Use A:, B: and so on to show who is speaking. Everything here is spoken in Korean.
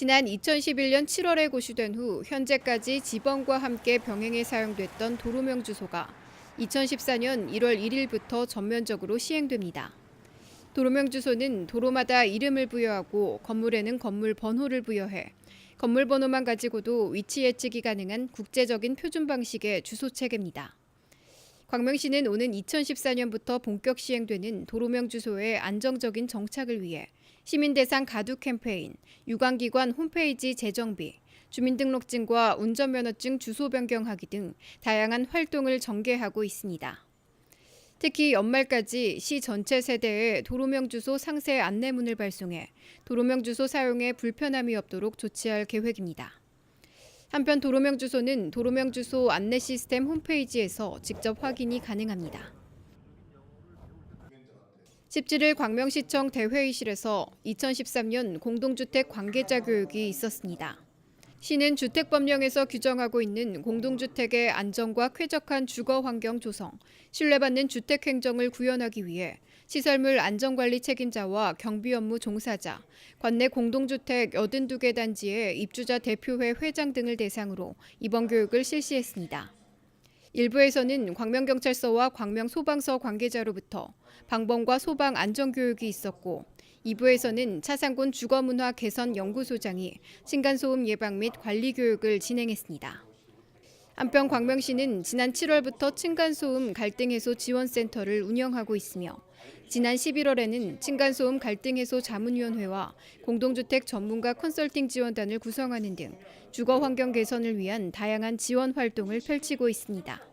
A: 지난 2011년 7월에 고시된 후 현재까지 지번과 함께 병행해 사용됐던 도로명 주소가 2014년 1월 1일부터 전면적으로 시행됩니다. 도로명 주소는 도로마다 이름을 부여하고 건물에는 건물 번호를 부여해 건물 번호만 가지고도 위치 예측이 가능한 국제적인 표준 방식의 주소 체계입니다. 광명시는 오는 2014년부터 본격 시행되는 도로명 주소의 안정적인 정착을 위해 시민 대상 가두 캠페인, 유관기관 홈페이지 재정비, 주민등록증과 운전면허증 주소 변경하기 등 다양한 활동을 전개하고 있습니다. 특히 연말까지 시 전체 세대에 도로명 주소 상세 안내문을 발송해 도로명 주소 사용에 불편함이 없도록 조치할 계획입니다. 한편 도로명 주소는 도로명 주소 안내 시스템 홈페이지에서 직접 확인이 가능합니다. 17일 광명시청 대회의실에서 2013년 공동주택 관계자 교육이 있었습니다. 시는 주택법령에서 규정하고 있는 공동주택의 안정과 쾌적한 주거 환경 조성, 신뢰받는 주택 행정을 구현하기 위해 시설물 안전관리 책임자와 경비 업무 종사자, 관내 공동주택 82개 단지의 입주자 대표회 회장 등을 대상으로 이번 교육을 실시했습니다. 일부에서는 광명경찰서와 광명소방서 관계자로부터 방범과 소방 안전교육이 있었고 2부에서는 차상군 주거문화 개선 연구소장이 층간소음 예방 및 관리 교육을 진행했습니다. 한편 광명시는 지난 7월부터 층간소음 갈등 해소 지원센터를 운영하고 있으며 지난 11월에는 층간소음 갈등 해소 자문위원회와 공동주택 전문가 컨설팅 지원단을 구성하는 등 주거 환경 개선을 위한 다양한 지원 활동을 펼치고 있습니다.